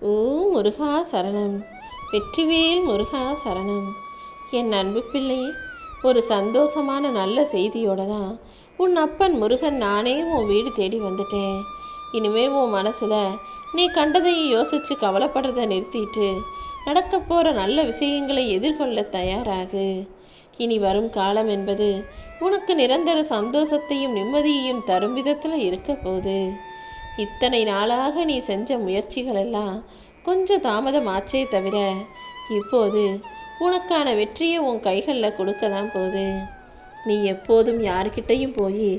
ஓ முருகா சரணம். வெற்றிவேல் முருகா சரணம். என் அன்பு பிள்ளையே ஒரு சந்தோஷமான நல்ல செய்தியோட தான் உன் அப்பன் முருகன் நானே உன் வீடு தேடி வந்துட்டேன். இனிமே உன் மனசில் நீ கண்டதையும் யோசித்து கவலைப்படுறதை நிறுத்திட்டு நடக்க போகிற நல்ல விஷயங்களை எதிர்கொள்ள தயாராகு. இனி வரும் காலம் என்பது உனக்கு நிரந்தர சந்தோஷத்தையும் நிம்மதியையும் தரும் விதத்தில் இருக்க போகுது. இத்தனை நாளாக நீ செஞ்ச முயற்சிகளெல்லாம் கொஞ்சம் தாமதமாச்சே தவிர இப்போது உனக்கான வெற்றியை உன் கைகளில் கொடுக்க தான் போகுது. நீ எப்போதும் யாருக்கிட்டையும் போய்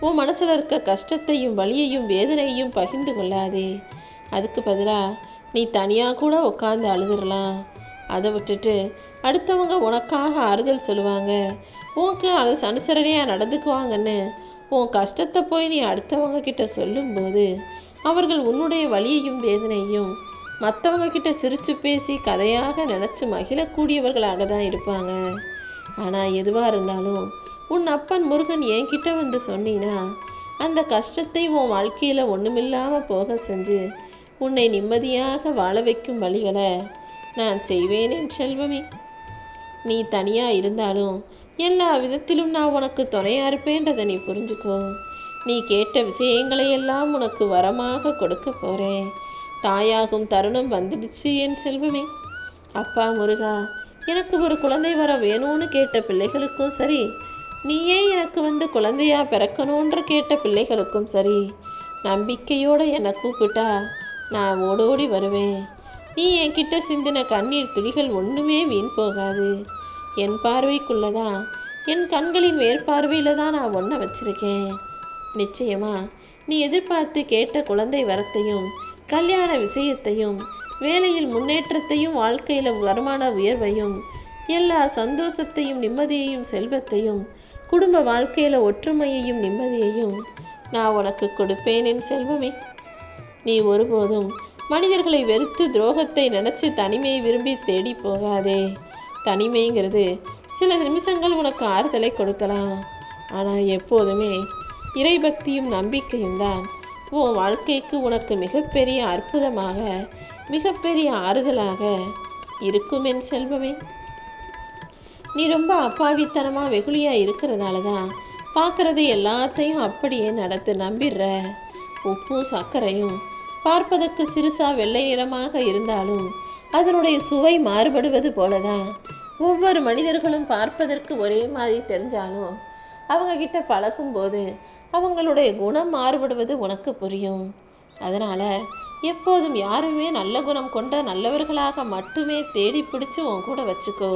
உன் மனசில் இருக்க கஷ்டத்தையும் வலியையும் வேதனையையும் பகிர்ந்து கொள்ளாதே. அதுக்கு பதிலாக நீ தனியாக கூட உட்காந்து அழுதுடலாம். அதை விட்டுட்டு அடுத்தவங்க உனக்காக ஆறுதல் சொல்லுவாங்க. உனக்கு அது அனுசரணையாக நடந்துக்குவாங்கன்னு உன் கஷ்டத்தை போய் நீ அடுத்தவங்க கிட்ட சொல்லும்போது அவர்கள் உன்னுடைய வழியையும் வேதனையும் மற்றவங்க கிட்ட சிரித்து பேசி கதையாக நினச்சி மகிழக்கூடியவர்களாக தான் இருப்பாங்க. ஆனால் எதுவாக இருந்தாலும் உன் அப்பன் முருகன் என்கிட்ட வந்து சொன்னீனா அந்த கஷ்டத்தை உன் வாழ்க்கையில் ஒன்றுமில்லாமல் போக செஞ்சு உன்னை நிம்மதியாக வாழ வைக்கும் வழிகளை நான் செய்வேன் செல்வமே. நீ தனியாக இருந்தாலும் எல்லா விதத்திலும் நான் உனக்கு துணையாக இருப்பேன்றதை நீ புரிஞ்சுக்கோ. நீ கேட்ட விஷயங்களை எல்லாம் உனக்கு வரமாக கொடுக்க போகிறேன் தாயாகும் தருணம் வந்துடுச்சு என் செல்வமே. அப்பா முருகா எனக்கு ஒரு குழந்தை வர வேணும்னு கேட்ட பிள்ளைகளுக்கும் சரி நீயே எனக்கு வந்து குழந்தையா பிறக்கணுன்ற கேட்ட பிள்ளைகளுக்கும் சரி நம்பிக்கையோடு என்னை கூப்பிட்டா நான் ஓடோடி வருவேன். நீ என்கிட்ட சிந்தின கண்ணீர் துளிகள் ஒன்றுமே வீண் போகாது. என் பார்வைக்குள்ளதா? என் கண்களின் மேற்பார்வையில் தான் நான் ஒன்றை வச்சிருக்கேன்? நிச்சயமா நீ எதிர்பார்த்து கேட்ட குழந்தை வரத்தையும் கல்யாண விஷயத்தையும் வேலையில் முன்னேற்றத்தையும் வாழ்க்கையில் வருமான உயர்வையும் எல்லா சந்தோஷத்தையும் நிம்மதியையும் செல்வத்தையும் குடும்ப வாழ்க்கையில் ஒற்றுமையையும் நிம்மதியையும் நான் உனக்கு கொடுப்பேன் என் செல்வமே. நீ ஒருபோதும் மனிதர்களை வெறுத்து துரோகத்தை நினச்சி தனிமையை விரும்பி தேடி போகாதே. தனிமைங்கிறது சில நிமிஷங்கள் உனக்கு ஆறுதலை கொடுக்கலாம். ஆனால் எப்போதுமே இறைபக்தியும் நம்பிக்கையும் தான். உன் வாழ்க்கைக்கு உனக்கு மிகப்பெரிய அற்புதமாக மிகப்பெரிய ஆறுதலாக இருக்கும் என் செல்வமே. நீ ரொம்ப அப்பாவித்தனமாக வெகுளியாக இருக்கிறதால தான் பார்க்குறது எல்லாத்தையும் அப்படியே நடத்து நம்பிடுற உப்பும் சர்க்கரையும் பார்ப்பதற்கு சிறுசா வெள்ளை நிறமாக இருந்தாலும் அதனுடைய சுவை மாறுபடுவது போலதான். ஒவ்வொரு மனிதர்களும் பார்ப்பதற்கு ஒரே மாதிரி தெரிஞ்சாலும் அவங்க கிட்ட பழகும்போது அவங்களுடைய குணம் மாறுபடுவது உனக்கு புரியும். அதனால எப்போதும் யாருமே நல்ல குணம் கொண்ட நல்லவர்களாக மட்டுமே தேடி பிடிச்சு உன் கூட வச்சுக்கோ.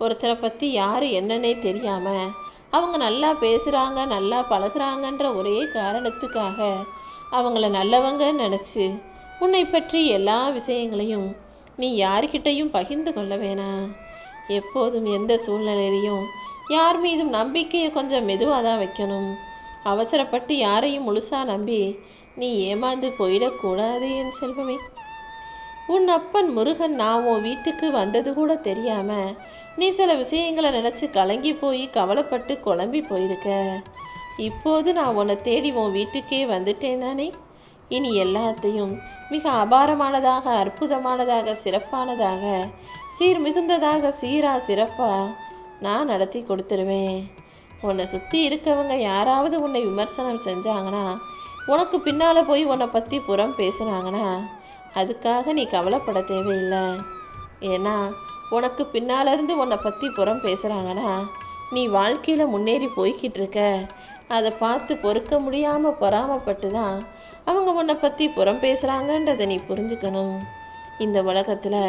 ஒருத்தரை பற்றி யார் என்னன்னே தெரியாமல் அவங்க நல்லா பேசுகிறாங்க நல்லா பழகுறாங்கன்ற ஒரே காரணத்துக்காக அவங்கள நல்லவங்க நினச்சி உன்னை பற்றி எல்லா விஷயங்களையும் நீ யார்கிட்டையும் பகிர்ந்து கொள்ள வேணாம். எப்போதும் எந்த சூழ்நிலையிலையும் யார் மீதும் நம்பிக்கையை கொஞ்சம் மெதுவாக தான் வைக்கணும். அவசரப்பட்டு யாரையும் முழுசாக நம்பி நீ ஏமாந்து போயிடக்கூடாது என் செல்வமே. உன் அப்பன் முருகன் நான் உன் வீட்டுக்கு வந்தது கூட தெரியாமல் நீ சில விஷயங்களை நினச்சி கலங்கி போய் கவலைப்பட்டு குழம்பி போயிருக்க. இப்போது நான் உன்னை தேடி உன் வீட்டுக்கே வந்துட்டேன் தானே. இனி எல்லாத்தையும் மிக அபாரமானதாக அற்புதமானதாக சிறப்பானதாக சீர் மிகுந்ததாக சீரா சிறப்பா நான் நடத்தி கொடுத்துருவேன். உன்னை சுற்றி இருக்கவங்க யாராவது உன்னை விமர்சனம் செஞ்சாங்கன்னா உனக்கு பின்னால் போய் உன்னை பற்றி புறம் பேசுனாங்கன்னா அதுக்காக நீ கவலைப்பட தேவையில்லை. ஏன்னா உனக்கு பின்னால இருந்து உன்னை பற்றி புறம் பேசுகிறாங்கன்னா நீ வாழ்க்கையில் முன்னேறி போய்கிட்டு இருக்க. அதை பார்த்து பொறுக்க முடியாமல் பொறாமப்பட்டு தான் அவங்க உன்னை பற்றி புறம் பேசுகிறாங்கன்றதை நீ புரிஞ்சுக்கணும். இந்த உலகத்தில்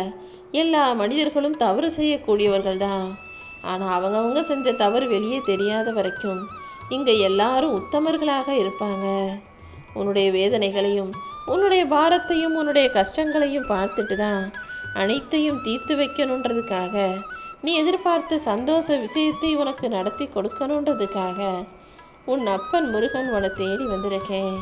எல்லா மனிதர்களும் தவறு செய்யக்கூடியவர்கள் தான் ஆனால் அவங்கவுங்க செஞ்ச தவறு வெளியே தெரியாத வரைக்கும் இங்கே எல்லாரும் உத்தமர்களாக இருப்பாங்க. உன்னுடைய வேதனைகளையும் உன்னுடைய பாரத்தையும் உன்னுடைய கஷ்டங்களையும் பார்த்துட்டு தான் அனைத்தையும் தீர்த்து வைக்கணுன்றதுக்காக நீ எதிர்பார்த்த சந்தோஷ விஷயத்தை உனக்கு நடத்தி கொடுக்கணுன்றதுக்காக உன் அப்பன் முருகன் உன்னை தேடி வந்திருக்கேன்.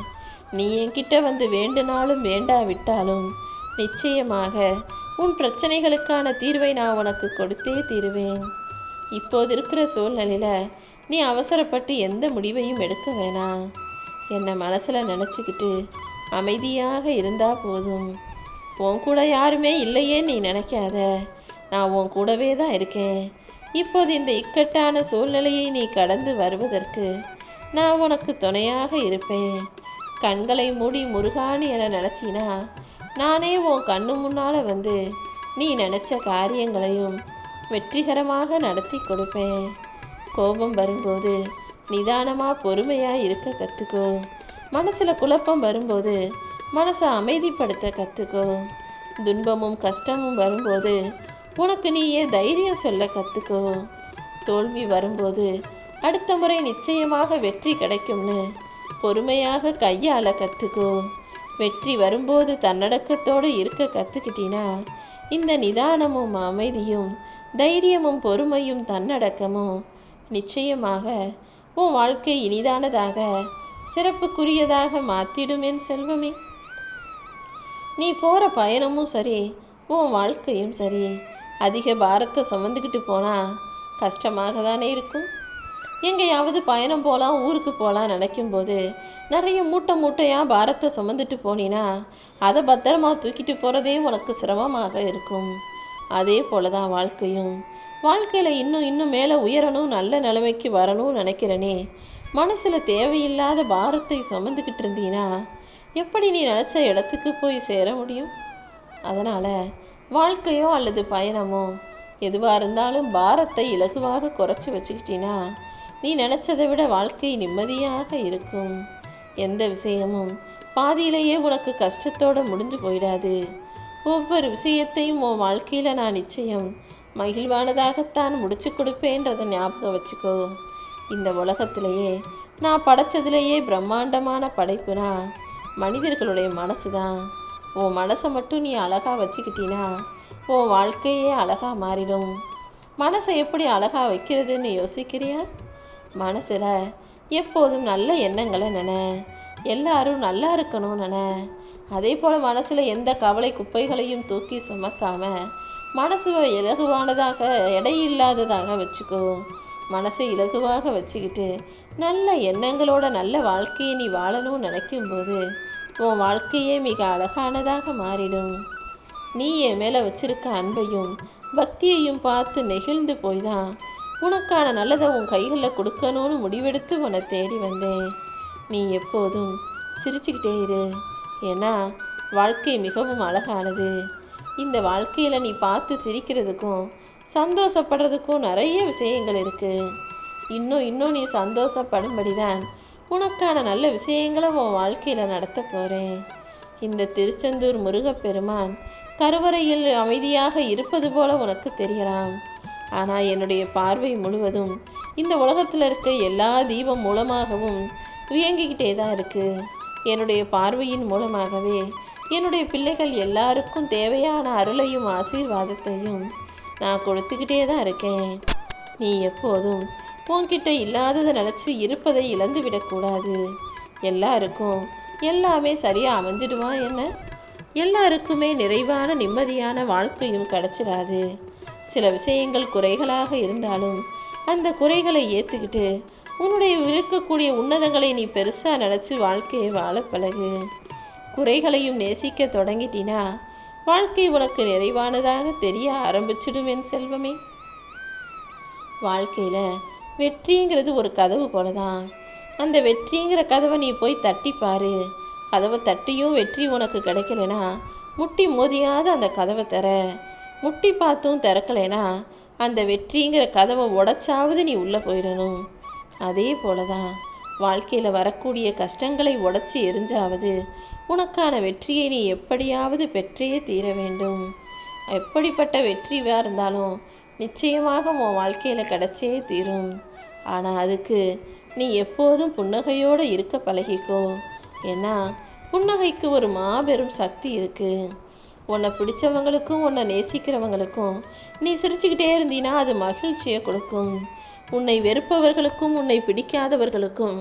நீ என்கிட்ட வந்து வேண்டுனாலும் வேண்டாவிட்டாலும் நிச்சயமாக உன் பிரச்சனைகளுக்கான தீர்வை நான் உனக்கு கொடுத்தே தீருவேன். இப்போது இருக்கிற சூழ்நிலையில் நீ அவசரப்பட்டு எந்த முடிவையும் எடுக்க வேணாம். என்னை மனசில் நினச்சிக்கிட்டு அமைதியாக இருந்தால் போதும். உன் கூட யாருமே இல்லையே நீ நினைக்காத. நான் உன் கூடவே தான் இருக்கேன். இப்போது இந்த இக்கட்டான சூழ்நிலையை நீ கடந்து வருவதற்கு நான் உனக்கு துணையாக இருப்பேன். கண்களை மூடி முருகானி என நினச்சினா நானே உன் கண்ணு முன்னால் வந்து நீ நினச்ச காரியங்களையும் வெற்றிகரமாக நடத்தி கொடுப்பேன். கோபம் வரும்போது நிதானமாக பொறுமையாக இருக்க கற்றுக்கோ மனசில் குழப்பம் வரும்போது மனசை அமைதிப்படுத்த கற்றுக்கோ துன்பமும் கஷ்டமும் வரும்போது உனக்கு நீயே தைரியம் சொல்ல கற்றுக்கோ தோல்வி வரும்போது அடுத்த முறை நிச்சயமாக வெற்றி கிடைக்கும்னு பொறுமையாக கையாள கற்றுக்கோ வெற்றி வரும்போது தன்னடக்கத்தோடு இருக்க கற்றுக்கிட்டினா இந்த நிதானமும் அமைதியும் தைரியமும் பொறுமையும் தன்னடக்கமும். நிச்சயமாக உன் வாழ்க்கை இனிதானதாக சிறப்புக்குரியதாக மாற்றிடும் என் செல்வமே. நீ போகிற பயணமும் சரி உன் வாழ்க்கையும் சரி. அதிக பாரத்தை சுமந்துக்கிட்டு போனால் கஷ்டமாக தானே இருக்கும். எங்கேயாவது பயணம் போகலாம் ஊருக்கு போகலாம் நினைக்கும்போது நிறைய மூட்டை மூட்டையாக பாரத்தை சுமந்துட்டு போனீன்னா அதை பத்திரமா தூக்கிட்டு போகிறதே உனக்கு சிரமமாக இருக்கும். அதே போல தான் வாழ்க்கையும். வாழ்க்கையில் இன்னும் இன்னும் மேலே உயரணும் நல்ல நிலைமைக்கு வரணும்னு நினைக்கிறனே. மனசில் தேவையில்லாத பாரத்தை சுமந்துக்கிட்டு இருந்தீன்னா எப்படி நீ நினச்ச இடத்துக்கு போய் சேர முடியும்? அதனால் வாழ்க்கையோ அல்லது பயணமோ எதுவாக இருந்தாலும் பாரத்தை இலகுவாக குறைச்சி வச்சுக்கிட்டினா நீ நினச்சதை விட வாழ்க்கை நிம்மதியாக இருக்கும். எந்த விஷயமும் பாதியிலேயே உனக்கு கஷ்டத்தோடு முடிஞ்சு போயிடாது. ஒவ்வொரு விஷயத்தையும் உன் வாழ்க்கையில் நான் நிச்சயம் மகிழ்வானதாகத்தான் முடிச்சு கொடுப்பேன்றதை ஞாபகம் வச்சுக்கோ. இந்த உலகத்திலேயே நான் படைச்சதுலேயே பிரம்மாண்டமான படைப்புனா மனிதர்களுடைய மனசு தான் உன் மனசை மட்டும் நீ அழகாக வச்சுக்கிட்டினா உன் வாழ்க்கையே அழகாக மாறிடும். மனசை எப்படி அழகாக வைக்கிறதுன்னு யோசிக்கிறியா? மனசில் எப்போதும் நல்ல எண்ணங்களை நன. எல்லாரும் நல்லா இருக்கணும் நன. அதே போல் மனசில் எந்த கவலை குப்பைகளையும் தூக்கி சுமக்காம மனசு இலகுவானதாக எடையில்லாததாக வச்சுக்கோ. மனசை இலகுவாக வச்சுக்கிட்டு நல்ல எண்ணங்களோட நல்ல வாழ்க்கையை நீ வாழணும்னு நினைக்கும்போது உன் வாழ்க்கையே மிக அழகானதாக மாறிடும். நீ என் மேலே வச்சிருக்க அன்பையும் பக்தியையும் பார்த்து நெகிழ்ந்து போய் தான் உனக்கான நல்லதை உன் கைகளில் கொடுக்கணும்னு முடிவெடுத்து உன்னை தேடி வந்தேன். நீ எப்போதும் சிரிச்சுக்கிட்டே இரு. ஏன்னா வாழ்க்கை மிகவும் அழகானது. இந்த வாழ்க்கையில் நீ பார்த்து சிரிக்கிறதுக்கும் சந்தோஷப்படுறதுக்கும் நிறைய விஷயங்கள் இருக்குது இன்னும் இன்னும் நீ சந்தோஷப்படும்படி தான் உனக்கான நல்ல விஷயங்களை உன் வாழ்க்கையில் நடத்த போகிறேன் இந்த திருச்செந்தூர் முருகப்பெருமான் கருவறையில் அமைதியாக இருப்பது போல உனக்கு தெரியலாம். ஆனால் என்னுடைய பார்வை முழுவதும் இந்த உலகத்தில் இருக்க எல்லா தீபம் மூலமாகவும் இயங்கிக்கிட்டே தான் இருக்குது என்னுடைய பார்வையின் மூலமாகவே என்னுடைய பிள்ளைகள் எல்லாருக்கும் தேவையான அருளையும் ஆசீர்வாதத்தையும் நான் கொடுத்துக்கிட்டே தான் இருக்கேன். நீ எப்போதும் உன்கிட்ட இல்லாததை நினச்சி இருப்பதை இழந்து விடக்கூடாது. எல்லாருக்கும் எல்லாமே சரியாக அமைஞ்சிடுவா என்ன? எல்லாருக்குமே நிறைவான நிம்மதியான வாழ்க்கையும் கிடைச்சிடாது. சில விஷயங்கள் குறைகளாக இருந்தாலும் அந்த குறைகளை ஏற்றுக்கிட்டு உன்னுடைய இருக்கக்கூடிய உன்னதங்களை நீ பெருசாக நினச்சி வாழ்க்கையை வாழ பழகு. குறைகளையும் நேசிக்க தொடங்கிட்டினா வாழ்க்கை உனக்கு நிறைவானதாக தெரிய ஆரம்பிச்சிடும் என் செல்வமே. வாழ்க்கையில் வெற்றிங்கிறது ஒரு கதவு போல தான் அந்த வெற்றிங்கிற கதவை நீ போய் தட்டி பாரு. கதவை தட்டியும் வெற்றி உனக்கு கிடைக்கலனா முட்டி மோதியாத அந்த கதவை தர முட்டி பார்த்தும் திறக்கலைனா அந்த வெற்றிங்கிற கதவை உடைச்சாவது நீ உள்ளே போயிடணும். அதே போல தான் வாழ்க்கையில் வரக்கூடிய கஷ்டங்களை உடைச்சி எரிஞ்சாவது உனக்கான வெற்றியை நீ எப்படியாவது பெற்றே தீர வேண்டும். எப்படிப்பட்ட வெற்றியாக இருந்தாலும் நிச்சயமாக உன் வாழ்க்கையில் கிடச்சே தீரும். ஆனால் அதுக்கு நீ எப்போதும் புன்னகையோடு இருக்க பழகிக்கோ. ஏன்னா புன்னகைக்கு ஒரு மாபெரும் சக்தி இருக்குது உன்னை பிடிச்சவங்களுக்கும் உன்னை நேசிக்கிறவங்களுக்கும் நீ சிரிச்சுக்கிட்டே இருந்தீன்னா அது மகிழ்ச்சியை கொடுக்கும். உன்னை வெறுப்பவர்களுக்கும் உன்னை பிடிக்காதவர்களுக்கும்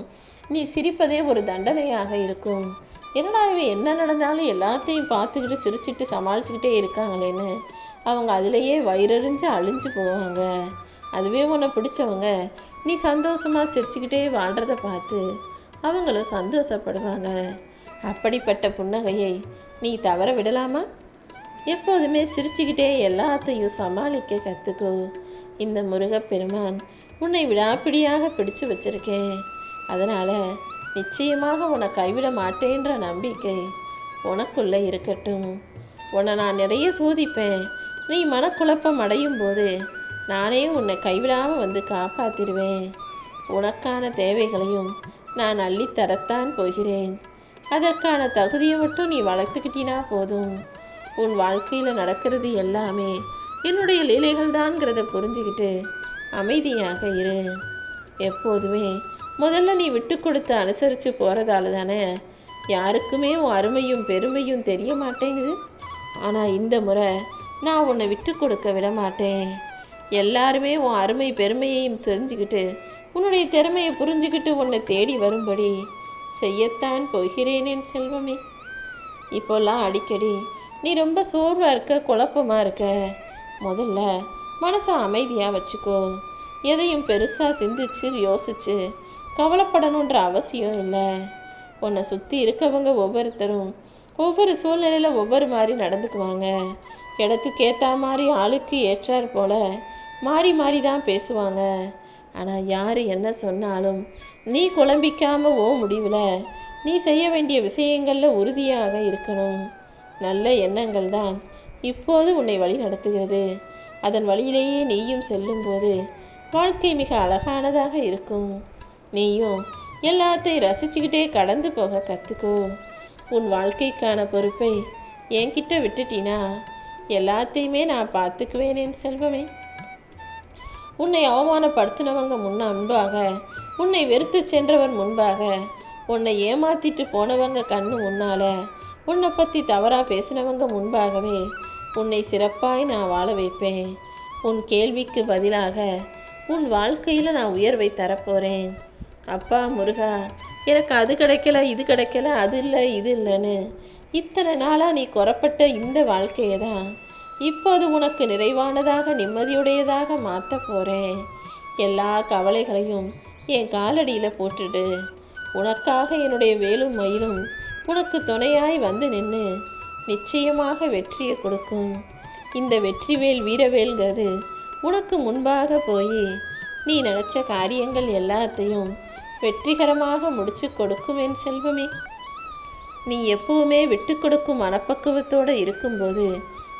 நீ சிரிப்பதே ஒரு தண்டனையாக இருக்கும். என்னடா இவன் என்ன நடந்தாலும் எல்லாத்தையும் பார்த்துக்கிட்டு சிரிச்சிட்டு சமாளிச்சுக்கிட்டே இருக்காங்களேன்னு அவங்க அதிலேயே வயிறறிஞ்சு அழிஞ்சு போவாங்க. அதுவே உன்னை பிடிச்சவங்க. நீ சந்தோஷமாக சிரிச்சுக்கிட்டே வாழ்கிறத பார்த்து அவங்களும் சந்தோஷப்படுவாங்க. அப்படிப்பட்ட புன்னகையை நீ தவற விடலாமா? எப்போதுமே சிரிச்சுக்கிட்டே எல்லாத்தையும் சமாளிக்க கற்றுக்கோ இந்த முருகப்பெருமான் உன்னை விடாப்பிடியாக பிடிச்சு வச்சிருக்கேன் அதனால் நிச்சயமாக உன்னை கைவிட மாட்டேன்ற நம்பிக்கை உனக்குள்ளே இருக்கட்டும். உன்னை நான் நிறைய சோதிப்பேன். நீ மனக்குழப்பம் அடையும் போது நானே உன்னை கைவிடாமல் வந்து காப்பாற்றிடுவேன் உனக்கான தேவைகளையும் நான் அள்ளித்தரத்தான் போகிறேன். அதற்கான தகுதியை மட்டும் நீ வளர்த்துக்கிட்டினா போதும். உன் வாழ்க்கையில் நடக்கிறது எல்லாமே என்னுடைய லீலைகள் தான்ங்கிறத புரிஞ்சுக்கிட்டு அமைதியாக இரு. எப்போதுமே முதல்ல நீ விட்டு கொடுத்து அனுசரித்து போகிறதால தானே யாருக்குமே உன் அருமையும் பெருமையும் தெரிய மாட்டேங்குது. ஆனால் இந்த முறை நான் உன்னை விட்டு கொடுக்க விட மாட்டேன். எல்லாருமே உன் அருமை பெருமையையும் தெரிஞ்சுக்கிட்டு உன்னுடைய திறமையை புரிஞ்சுக்கிட்டு உன்னை தேடி வரும்படி செய்யத்தான் போகிறேனேன் செல்வமே. இப்போல்லாம் அடிக்கடி நீ ரொம்ப சோர்வாக இருக்க குழப்பமாக இருக்க. முதல்ல மனசை அமைதியாக வச்சுக்கோ. எதையும் பெருசாக சிந்திச்சு யோசிச்சு கவலைப்படணுன்ற அவசியம் இல்லை. உன்னை சுற்றி இருக்கவங்க ஒவ்வொருத்தரும் ஒவ்வொரு சூழ்நிலையில் ஒவ்வொரு மாதிரி நடந்துக்குவாங்க. இடத்துக்கு ஏற்ற மாதிரி ஆளுக்கு ஏற்றார் போல் மாறி மாறி தான் பேசுவாங்க. ஆனால் யார் என்ன சொன்னாலும் நீ குழம்பிக்காம ஓ முடிவில் நீ செய்ய வேண்டிய விஷயங்களில் உறுதியாக இருக்கணும். நல்ல எண்ணங்கள் தான் இப்போது உன்னை வழி நடத்துகிறது. அதன் வழியிலேயே நீயும் செல்லும்போது வாழ்க்கை மிக அழகானதாக இருக்கும். நீயும் எல்லாத்தையும் ரசிச்சுக்கிட்டே கடந்து போக கற்றுக்கோ உன் வாழ்க்கைக்கான பொறுப்பை என்கிட்ட விட்டுட்டினா எல்லாத்தையுமே நான் பார்த்துக்குவேன் என் செல்வமே. உன்னை அவமானப்படுத்தினவங்க முன்ன உன்னை வெறுத்து சென்றவர் முன்பாக உன்னை ஏமாத்திட்டு போனவங்க கண்ணு முன்னால உன்னை பற்றி தவறாக பேசினவங்க முன்பாகவே உன்னை சிறப்பாய் நான் வாழ வைப்பேன். உன் கேள்விக்கு பதிலாக உன் வாழ்க்கையில் நான் உயர்வை தரப்போகிறேன் அப்பா முருகா எனக்கு அது கிடைக்கல இது கிடைக்கல அது இல்லை இது இல்லைன்னு இத்தனை நாளாக நீ குறப்பட்ட இந்த வாழ்க்கையை தான் இப்போது உனக்கு நிறைவானதாக நிம்மதியுடையதாக மாற்ற போகிறேன் எல்லா கவலைகளையும் என் காலடியில் போட்டுடு. உனக்காக என்னுடைய வேலும் மயிலும் உனக்கு துணையாய் வந்து நின்று நிச்சயமாக வெற்றியை கொடுக்கும். இந்த வெற்றிவேல் வீரவேல்கிறது. உனக்கு முன்பாக போய் நீ நினச்ச காரியங்கள் எல்லாத்தையும் வெற்றிகரமாக முடிச்சு கொடுக்கும் என் செல்வமே. நீ எப்பவுமே விட்டு கொடுக்கும் மனப்பக்குவத்தோடு இருக்கும்போது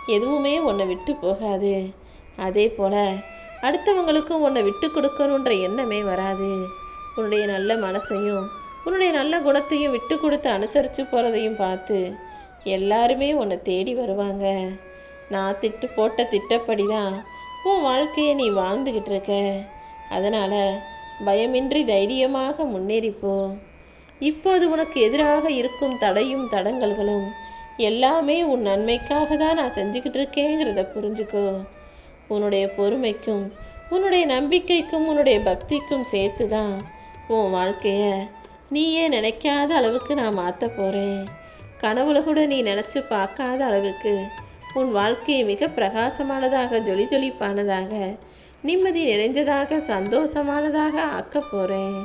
எதுவுமே உன்னை விட்டு போகாது. அதே போல் அடுத்தவங்களுக்கும் உன்னை விட்டு கொடுக்கணுன்ற எண்ணமே வராது. உன்னுடைய நல்ல மனசையும் உன்னுடைய நல்ல குணத்தையும் விட்டு கொடுத்து அனுசரித்து போகிறதையும் பார்த்து எல்லாருமே உன்னை தேடி வருவாங்க. நான் திட்டு போட்ட திட்டப்படி தான் உன் வாழ்க்கையை நீ வாழ்ந்துக்கிட்டு இருக்க. அதனால் பயமின்றி தைரியமாக முன்னேறிப்போ இப்போது உனக்கு எதிராக இருக்கும் தடையும் தடங்கல்களும் எல்லாமே உன் நன்மைக்காக தான் நான் செஞ்சுக்கிட்டு இருக்கேங்கிறத புரிஞ்சுக்கோ. உன்னுடைய பொறுமைக்கும் உன்னுடைய நம்பிக்கைக்கும் உன்னுடைய பக்திக்கும் சேர்த்து தான் உன் வாழ்க்கையை நீயே நினைக்காத அளவுக்கு நான் மாற்ற போகிறேன் கனவுல கூட நீ நினச்சி பார்க்காத அளவுக்கு உன் வாழ்க்கையை மிக பிரகாசமானதாக ஜொலி ஜொலிப்பானதாக நிம்மதி நிறைஞ்சதாக சந்தோஷமானதாக ஆக்க போகிறேன்